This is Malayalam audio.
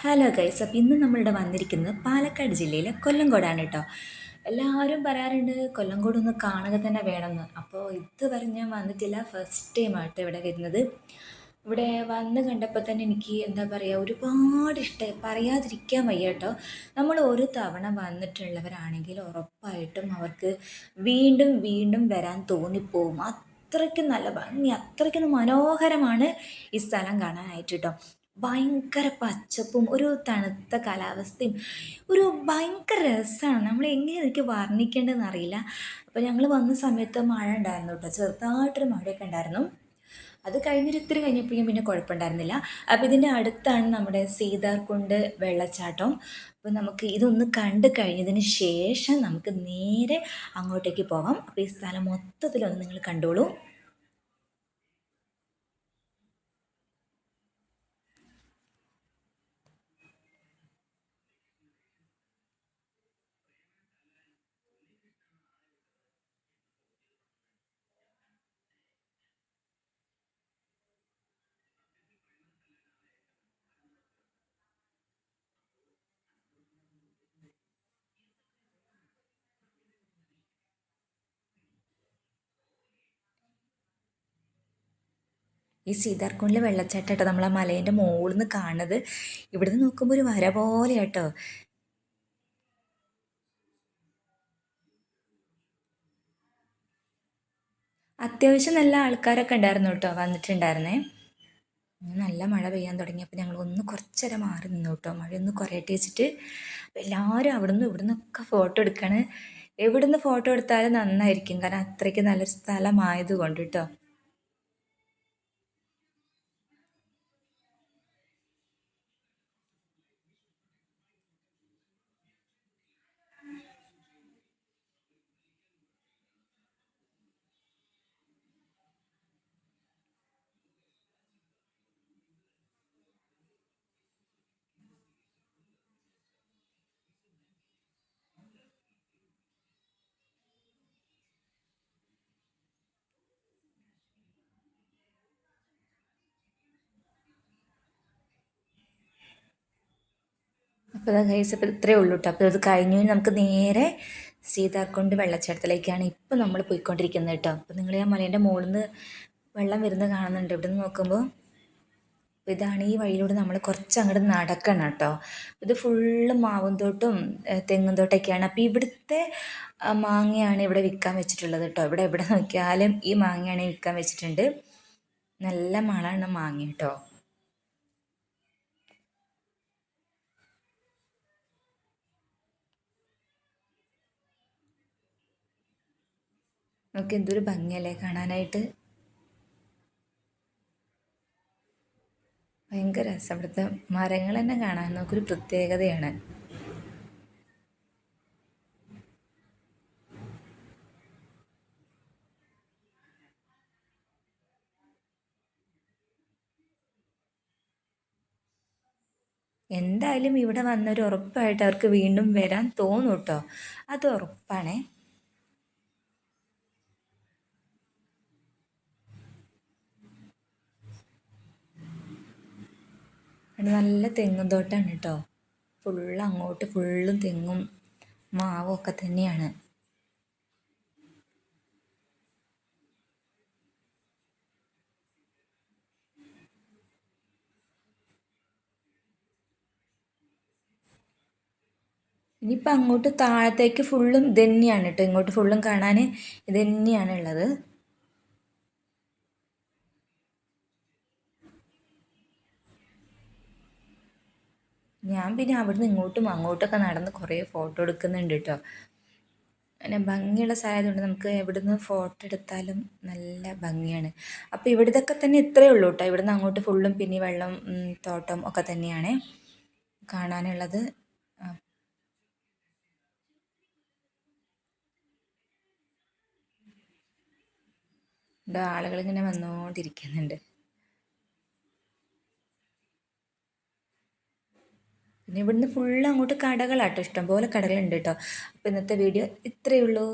ഹലോ ഗൈസ് അപ്പോൾ ഇന്ന് നമ്മളിവിടെ വന്നിരിക്കുന്നത് പാലക്കാട് ജില്ലയിലെ കൊല്ലംകോടാണ് കേട്ടോ. എല്ലാവരും പറയാറുണ്ട് കൊല്ലംകോട് ഒന്ന് കാണുക തന്നെ വേണമെന്ന്. അപ്പോൾ ഇതുവരെ ഞാൻ വന്നിട്ടില്ല ഫസ്റ്റ് ടൈം ടൈമായിട്ട് ഇവിടെ വരുന്നത്. ഇവിടെ വന്ന് കണ്ടപ്പോൾ തന്നെ എനിക്ക് എന്താ പറയുക ഒരുപാട് ഇഷ്ടമായി പറയാതിരിക്കാൻ വയ്യ കേട്ടോ. നമ്മൾ ഒരു തവണ വന്നിട്ടുള്ളവരാണെങ്കിൽ ഉറപ്പായിട്ടും അവർക്ക് വീണ്ടും വീണ്ടും വരാൻ തോന്നിപ്പോവും. അത്രയ്ക്ക് നല്ല ഭംഗി അത്രയ്ക്ക് മനോഹരമാണ് ഈ സ്ഥലം കാണാനായിട്ട് കേട്ടോ. ഭയങ്കര പച്ചപ്പും ഒരു തണുത്ത കാലാവസ്ഥയും ഒരു ഭയങ്കര രസമാണ് നമ്മൾ എങ്ങനെ എനിക്ക് വർണിക്കേണ്ടതെന്ന് അറിയില്ല. അപ്പോൾ ഞങ്ങൾ വന്ന സമയത്ത് മഴ ഉണ്ടായിരുന്നു കേട്ടോ. ചെറുതായിട്ടൊരു മഴയൊക്കെ ഉണ്ടായിരുന്നു. അത് കഴിഞ്ഞൊരു ഇത്തിരി കഴിഞ്ഞപ്പോഴും പിന്നെ കുഴപ്പമുണ്ടായിരുന്നില്ല. അപ്പോൾ ഇതിന്റെ അടുത്താണ് നമ്മുടെ സീതാർകുണ്ട് വെള്ളച്ചാട്ടം. അപ്പോൾ നമുക്ക് ഇതൊന്ന് കണ്ടു കഴിഞ്ഞതിന് ശേഷം നമുക്ക് നേരെ അങ്ങോട്ടേക്ക് പോകാം അപ്പോൾ ഈ സ്ഥലം മൊത്തത്തിലൊന്ന് നിങ്ങൾ കണ്ടോളൂ. ഈ സീതാർകുണ്ടിലെ വെള്ളച്ചാട്ടം കേട്ടോ നമ്മൾ ആ മലേന്റെ മുകളിൽ നിന്ന് കാണുന്നത്. ഇവിടുന്ന് നോക്കുമ്പോൾ ഒരു വര പോലെ കേട്ടോ അത്യാവശ്യം നല്ല ആൾക്കാരൊക്കെ ഉണ്ടായിരുന്നു കേട്ടോ വന്നിട്ടുണ്ടായിരുന്നേ. നല്ല മഴ പെയ്യാൻ തുടങ്ങിയപ്പോൾ ഞങ്ങൾ ഒന്ന് കുറച്ചേരം മാറി നിന്നു കേട്ടോ. മഴ ഒന്ന് കുറയട്ടെ വെച്ചിട്ട് എല്ലാവരും അവിടുന്ന് ഇവിടെ ഒക്കെ ഫോട്ടോ എടുക്കാണ്. എവിടുന്ന് ഫോട്ടോ എടുത്താലും നന്നായിരിക്കും കാരണം അത്രയ്ക്ക് നല്ലൊരു സ്ഥലമായത് കൊണ്ട് കേട്ടോ. അപ്പോൾ ഗൈസ് അപ്പോൾ ഇത്രയേ ഉള്ളൂ കേട്ടോ അപ്പോൾ അത് കഴിഞ്ഞു. നമുക്ക് നേരെ സീതാർക്കുണ്ട് വെള്ളച്ചാട്ടത്തിലേക്കാണ് ഇപ്പോൾ നമ്മൾ പോയിക്കൊണ്ടിരിക്കുന്നത് കേട്ടോ അപ്പോൾ നിങ്ങൾ ആ മലേന്റെ മുകളിൽ നിന്ന് വെള്ളം വരുന്നത് കാണുന്നുണ്ട്. ഇവിടെ നിന്ന് നോക്കുമ്പോൾ ഇതാണ് ഈ വഴിയിലൂടെ നമ്മൾ കുറച്ച് അങ്ങോട്ട് നടക്കണം കേട്ടോ ഇത് ഫുള്ള് മാവും തോട്ടും തെങ്ങും തോട്ടൊക്കെയാണ്. അപ്പോൾ ഇവിടുത്തെ മാങ്ങയാണ് ഇവിടെ വിൽക്കാൻ വെച്ചിട്ടുള്ളത് കേട്ടോ ഇവിടെ എവിടെ നോക്കിയാലും ഈ മാങ്ങയാണ് വിൽക്കാൻ വെച്ചിട്ടുണ്ട്. നല്ല മണമാണ് മാങ്ങ കേട്ടോ നമുക്ക് എന്തൊരു ഭംഗിയല്ലേ കാണാനായിട്ട്. ഭയങ്കര രസം അവിടുത്തെ മരങ്ങൾ തന്നെ കാണാൻ നമുക്കൊരു പ്രത്യേകതയാണ്. എന്തായാലും ഇവിടെ വന്നൊരു ഉറപ്പായിട്ട് അവർക്ക് വീണ്ടും വരാൻ തോന്നും അത് ഉറപ്പാണേ. അവിടെ നല്ല തെങ്ങും തോട്ടമാണ് കേട്ടോ ഫുള്ള് അങ്ങോട്ട് ഫുള്ളും തെങ്ങും മാവും ഒക്കെ തന്നെയാണ്. ഇനിയിപ്പോൾ അങ്ങോട്ട് താഴത്തേക്ക് ഫുള്ളും ഇത് തന്നെയാണ് കേട്ടോ ഇങ്ങോട്ട് ഫുള്ളും കാണാൻ ഇത് തന്നെയാണ് ഉള്ളത്. ഞാൻ പിന്നെ അവിടുന്ന് ഇങ്ങോട്ടും അങ്ങോട്ടൊക്കെ നടന്ന് കുറേ ഫോട്ടോ എടുക്കുന്നുണ്ട് കേട്ടോ പിന്നെ ഭംഗിയുള്ള സ്ഥലമായതുകൊണ്ട് നമുക്ക് എവിടുന്ന് ഫോട്ടോ എടുത്താലും നല്ല ഭംഗിയാണ്. അപ്പോൾ ഇവിടുത്തെ തന്നെ ഇത്രയേ ഉള്ളൂ കേട്ടോ ഇവിടുന്ന് അങ്ങോട്ട് ഫുള്ളും പിന്നെ വെള്ളം തോട്ടം ഒക്കെ തന്നെയാണ് കാണാനുള്ളത്. ആളുകൾ ഇങ്ങനെ വന്നുകൊണ്ടിരിക്കുന്നുണ്ട് പിന്നെ ഇവിടുന്ന് ഫുള്ള് അങ്ങോട്ട് കടകളാട്ടോ. ഇഷ്ടംപോലെ കടകളുണ്ട് കേട്ടോ അപ്പോൾ ഇന്നത്തെ വീഡിയോ ഇത്രയേ ഉള്ളൂ.